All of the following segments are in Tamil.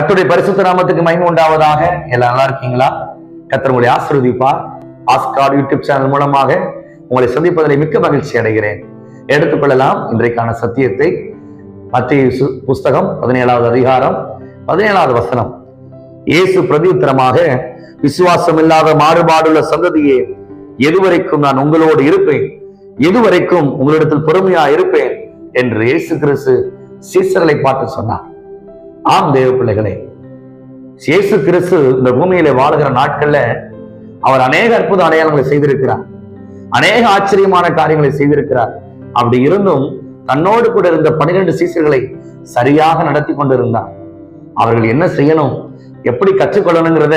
கத்துடைய பரிசுத்த நாமத்துக்கு மயிமை உண்டாவதாக. எல்லாம் நல்லா இருக்கீங்களா? கத்தர் உங்களை ஆசிர்வதிப்பார். ஆஸ்கார் யூடியூப் சேனல் மூலமாக உங்களை சந்திப்பதில் மிக்க மகிழ்ச்சி அடைகிறேன். எடுத்துக்கொள்ளலாம் இன்றைக்கான சத்தியத்தை. மத்திய புஸ்தகம் பதினேழாவது அதிகாரம் பதினேழாவது வசனம். இயேசு பிரதியுத்தரமாக விசுவாசம் இல்லாத மாறுபாடுள்ள சந்ததியே எதுவரைக்கும் நான் உங்களோடு இருப்பேன்? எதுவரைக்கும் உங்களிடத்தில் பொறுமையா இருப்பேன்? என்று இயேசு கிறிஸ்து சீசர்களை பார்த்து சொன்னார். ஆம் தேவ பிள்ளைகளே இயேசு கிறிஸ்து இந்த பூமியில வாழுகிற நாட்கள்ல அவர் அநேக அற்புத அடையாளங்களை செய்திருக்கிறார். அநேக ஆச்சரியமான காரியங்களை செய்திருக்கிறார். அப்படி இருந்தும் தன்னோடு கூட இருந்த பனிரெண்டு சீசர்களை சரியாக நடத்தி கொண்டிருந்தார். அவர்கள் என்ன செய்யணும் எப்படி கற்றுக்கொள்ளணுங்கிறத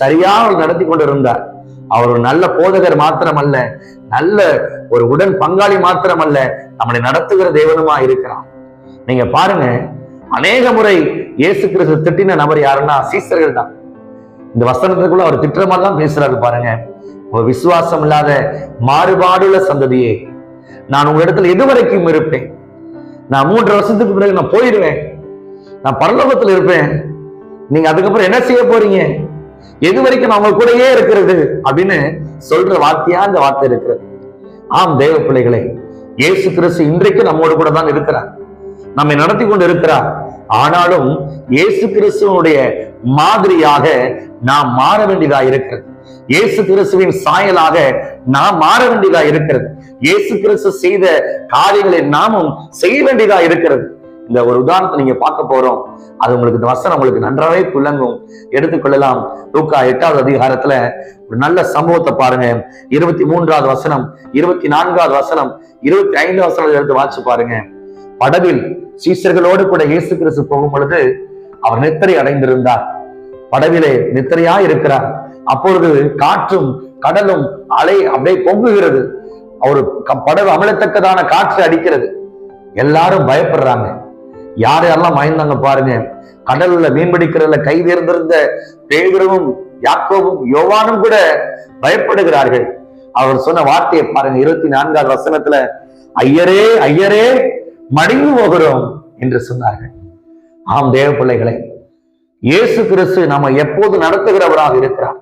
சரியாக அவர் நடத்தி கொண்டிருந்தார். அவர் ஒரு நல்ல போதகர் மாத்திரமல்ல நல்ல ஒரு உடன் பங்காளி மாத்திரமல்ல நம்மளை நடத்துகிற தேவனுமா இருக்கிறார். நீங்க பாருங்க அநேக முறை இயேசு கிறிஸ்து திட்டின நபர் யாருன்னா சீசர்கள் தான். இந்த வசனத்துக்குள்ள அவர் திட்டுற மாதிரி தான் பேசுறாரு பாருங்க. ஒரு விசுவாசம் இல்லாத மாறுபாடுள்ள சந்ததியே நான் உங்க இடத்துல எதுவரைக்கும் இருப்பேன். நான் மூன்று வருஷத்துக்கு பிறகு நான் போயிடுவேன். நான் பரலோகத்தில் இருப்பேன். நீங்க அதுக்கப்புறம் என்ன செய்ய போறீங்க? எது வரைக்கும் நான் உங்க கூடயே இருக்கிறது அப்படின்னு சொல்ற வார்த்தையா இந்த வார்த்தை இருக்கிறது. ஆம் தேவ பிள்ளைகளே இயேசு கிறிஸ்து இன்றைக்கு நம்மோடு கூட தான் இருக்கிறார். நம்மை நடத்தி கொண்டு இருக்கிறார். ஆனாலும் இயேசு கிறிஸ்துவனுடைய மாதிரியாக நாம் மாற வேண்டியதா இருக்கிறது. இயேசு கிறிஸ்துவின் சாயலாக நாம் மாற வேண்டியதா இருக்கிறது. இயேசு கிறிஸ்து செய்த காரியங்களை நாமும் செய்ய வேண்டியதா இருக்கிறது. இந்த ஒரு உதாரணத்தை நீங்க பார்க்க போறோம். அது உங்களுக்கு இந்த வசனம் உங்களுக்கு நன்றாவே புள்ளங்கும் எடுத்துக்கொள்ளலாம் லூக்கா எட்டாவது அதிகாரத்துல ஒரு நல்ல சம்பவத்தை பாருங்க. இருபத்தி மூன்றாவது வசனம் இருபத்தி நான்காவது வசனம் இருபத்தி ஐந்தாவது வசனம் எடுத்து வாச்சு பாருங்க. படவில் சீசர்களோடு கூட இயேசு கிறிஸ்து போகும் பொழுது அவர் நித்திரை அடைந்திருந்தார். படவிலே நித்திரையா இருக்கிறார். அப்பொழுது காற்றும் கடலும் அலை அப்படியே பொங்குகிறது. அவரு க- படகு அமிழத்தக்கதான காற்று அடிக்கிறது. எல்லாரும் பயப்படுறாங்க. யார் யாரெல்லாம் மயந்தாங்க பாருங்க. கடல்ல மீன் பிடிக்கிறதுல கை தேர்ந்திருந்த பேதுருவும் யாக்கோவும் யோவானும் கூட பயப்படுகிறார்கள். அவர் சொன்ன வார்த்தையை பாருங்க இருபத்தி நான்காவது வசனத்துல ஐயரே ஐயரே மடிந்து போகிறோம் என்று சொன்னார்கள். ஆம் தேவ பிள்ளைகளை இயேசு கிறிஸ்து நம்ம எப்போது நடத்துகிறவராக இருக்கிறார்?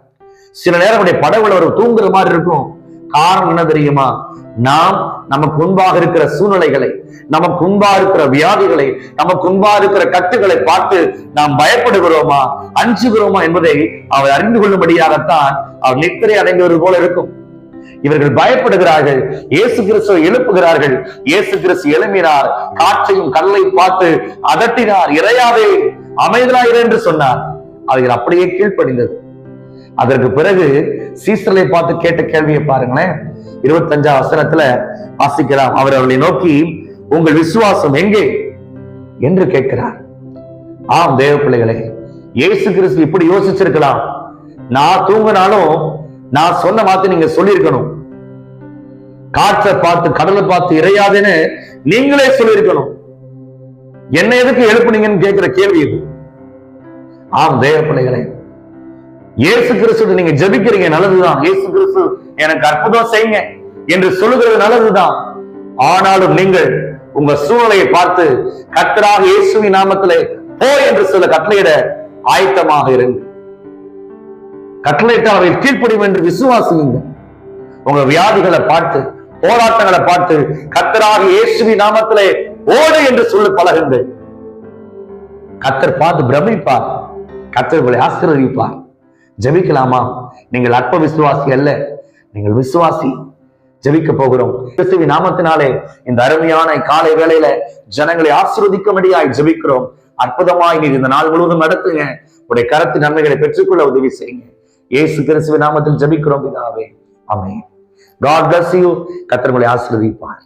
சில நேரம் நம்முடைய படகுல ஒரு தூங்குற மாதிரி இருக்கும். காரணம் என்ன தெரியுமா? நாம் நமக்கு முன்பாக இருக்கிற சூழ்நிலைகளை நமக்கு முன்பா இருக்கிற வியாதிகளை நமக்கு முன்பா இருக்கிற கட்டுகளை பார்த்து நாம் பயப்படுகிறோமா அஞ்சுகிறோமா என்பதை அவர் அறிந்து கொள்ளும்படியாகத்தான் அவர் நித்திரை அடைந்தவர் போல இருக்கும். இவர்கள் பயப்படுகிறார்கள். இயேசு கிறிஸ்துவை எழுப்புகிறார்கள். இயேசு கிறிஸ்து எழுப்பினார் காற்றையும் கடலையும் பார்த்து அதட்டினார். இறையாவே அமைதலாயிரு என்று சொன்னார். அவைகள் அப்படியே கீழ்ப்படிந்தது. அதற்கு பிறகு சீசர்களை பார்த்து கேட்ட கேள்வியை பாருங்களேன். இருபத்தஞ்சாம் வசனத்துல வாசிக்கலாம். அவர் அவர்களை நோக்கி உங்கள் விசுவாசம் எங்கே? என்று கேட்கிறார். ஆம் தேவ பிள்ளைகளே இயேசு கிறிஸ்து இப்படி யோசிச்சிருக்கலாம். நான் தூங்கினாலும் நான் சொன்ன வார்த்தை நீங்க சொல்லியிருக்கணும். காற்றை பார்த்து கடலை பார்த்து இறையாதுன்னு நீங்களே சொல்லியிருக்கணும். என்ன எதுக்கு எழுப்புனீங்கன்னு கேட்கிற கேள்வி இது. ஆம் தேவ பிள்ளைகளே இயேசு கிறிஸ்து நீங்க ஜெபிக்கிறீங்க நல்லதுதான். இயேசு கிறிஸ்து எனக்கு அற்புதம் செய்யுங்க என்று சொல்லுகிறது நல்லதுதான். ஆனாலும் நீங்கள் உங்க சூழ்நிலையை பார்த்து கத்தராக இயேசுவின் நாமத்திலே போ என்று சொல்ல கட்டளையிட ஆயத்தமாக இருங்க கட்டளையிட்ட அவை கீழ்ப்படியும் என்று விசுவாசியுங்க உங்க வியாதிகளை பார்த்து போராட்டங்களை பார்த்து கத்தராக இயேசுவி நாமத்திலே ஓடு என்று சொல்லி பழகுங்கள். கத்தர் பார்த்து பிரமிப்பார். கத்தர் உங்களை ஆசீர்வதிப்பார். ஜெபிக்கலாமா? நீங்கள் அற்ப விசுவாசி அல்ல. நீங்கள் விசுவாசி. ஜபிக்க போகிறோம். கிறிஸ்துவின் நாமத்தினாலே இந்த அருமையான காலை வேளையில ஜனங்களை ஆசீர்வதிக்கும்படியாய் ஜெபிக்கிறோம். அற்புதமாய் நீர் இந்த நாள் முழுவதும் நடத்துங்க. உடைய கரத்து நன்மைகளை பெற்றுக்கொள்ள உதவி செய்யுங்க. இயேசு கிறிஸ்துவின் நாமத்தில் ஜபிக்கிறோம் பிதாவே. அமே காட் பிளஸ் யூ கர்த்தர் ஆசிர்வதிப்பார்.